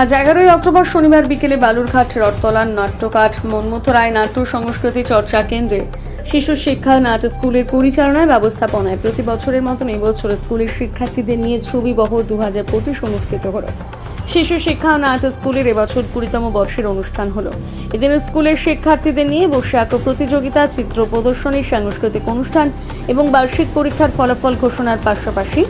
আজ এগারোই অক্টোবর শনিবার বিকেলে বালুরঘাট রথতলার নাট্যকাঠ মনমথ রায় নাট্য সংস্কৃতি চর্চা কেন্দ্রে শিশু শিক্ষা নাট স্কুলের পরিচালনায় ব্যবস্থাপনায় প্রতি বছরের মতন এই বছর স্কুলের শিক্ষার্থীদের নিয়ে ছবি বহর দু হাজার পঁচিশ অনুষ্ঠিত হলো। শিশু শিক্ষা নাট স্কুলের এবছর কুড়িতম বর্ষের অনুষ্ঠান হলো। এদিন স্কুলের শিক্ষার্থীদের নিয়ে বসে আঁকো প্রতিযোগিতা, চিত্র প্রদর্শনী, সাংস্কৃতিক অনুষ্ঠান এবং বার্ষিক পরীক্ষার ফলাফল ঘোষণার পাশাপাশি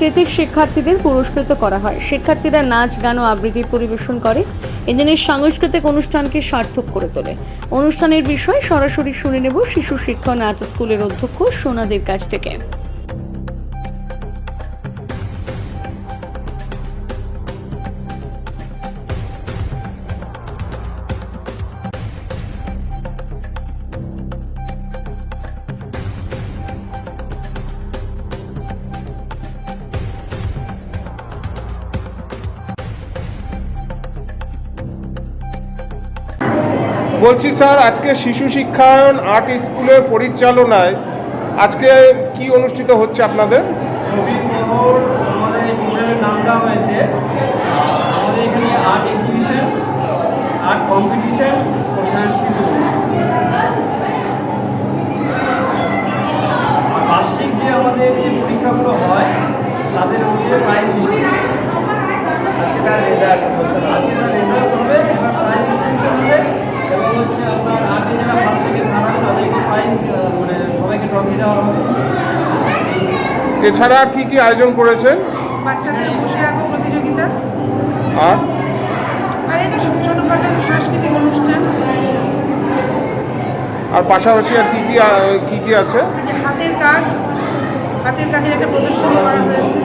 কৃতি শিক্ষার্থীদের পুরস্কৃত করা হয়। শিক্ষার্থীরা নাচ, গান ও আবৃত্তি পরিবেশন করে। এদিনের সাংস্কৃতিক অনুষ্ঠানকে সার্থক করে তোলে। অনুষ্ঠানের বিষয় সরাসরি শুনে নেব শিশু শিক্ষা ও স্কুলের অধ্যক্ষ সোনাদের কাছ থেকে। বলছি স্যার, আজকে শিশু শিক্ষায়ন আর্ট স্কুলের পরিচালনায় আজকে কি অনুষ্ঠিত হচ্ছে আপনাদের? আমাদের হয়েছে। আমাদের আর্ট আর্ট ও বার্ষিক যে আমাদের পরীক্ষাগুলো হয়, তাদের হচ্ছে ডিস্ট্রিবিউশন আজকে তার রেজাল্ট ঘোষণা আজকে তার রেজাল্ট হবে এবার প্রাইজ ডিস্ট্রিবিউশন হবে এবং হচ্ছে আপনার আর্টে যারা ফার্স্ট সেকেন্ড থার্ড তাদেরকে প্রাইজ মানে সবাইকে ট্রফি দেওয়া হবে এছাড়া আর কি কি আয়োজন করেছেন? বাচ্চাদের বসে আঁকো প্রতিযোগিতা। আর? আর এই তো ছোটোখাটো সাংস্কৃতিক অনুষ্ঠান। আর পাশাপাশি আর কি কি কি কি আছে? হাতের কাজ। হাতের কাজের একটা প্রদর্শনী করা হয়েছে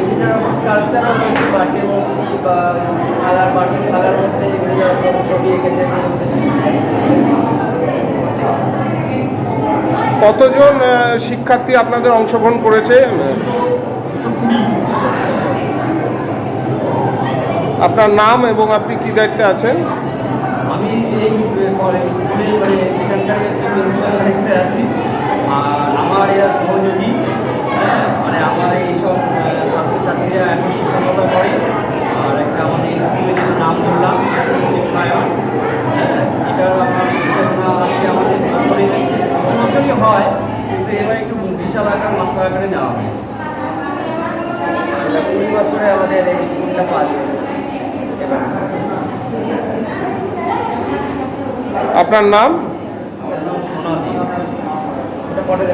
বিভিন্ন রকম রয়েছে মাটির মূর্তি বা থালার মাটির থালার মধ্যে বিভিন্ন রকম ছবি এঁকেছে কতজন শিক্ষার্থী আপনাদের অংশগ্রহণ করেছে? আপনার নাম এবং আপনি কি দায়িত্বে আছেন? আমি এই কলেজ স্কুলে মানে এখানকার হচ্ছে প্রিন্সিপাল দায়িত্বে আছি আর আমার এরা সহযোগী হ্যাঁ, মানে আমার এইসব আহ, ছাত্রছাত্রীরা এখন শিক্ষকতা করে আর একটা আমাদের স্কুলে যে নাম বললাম শিক্ষায়ন হ্যাঁ, এটার আমার পরিচালনা আজকে আমাদের বছরে হয়েছে প্রতি বছরই হয় কিন্তু এবার একটু বিশাল আকার মাত্রা আকারে নেওয়া হয়েছে। কুড়ি বছরে আমাদের এই স্কুলটা পাওয়া গেছে এবার আপনার নাম? আমার নাম সোনাদি এটা পরে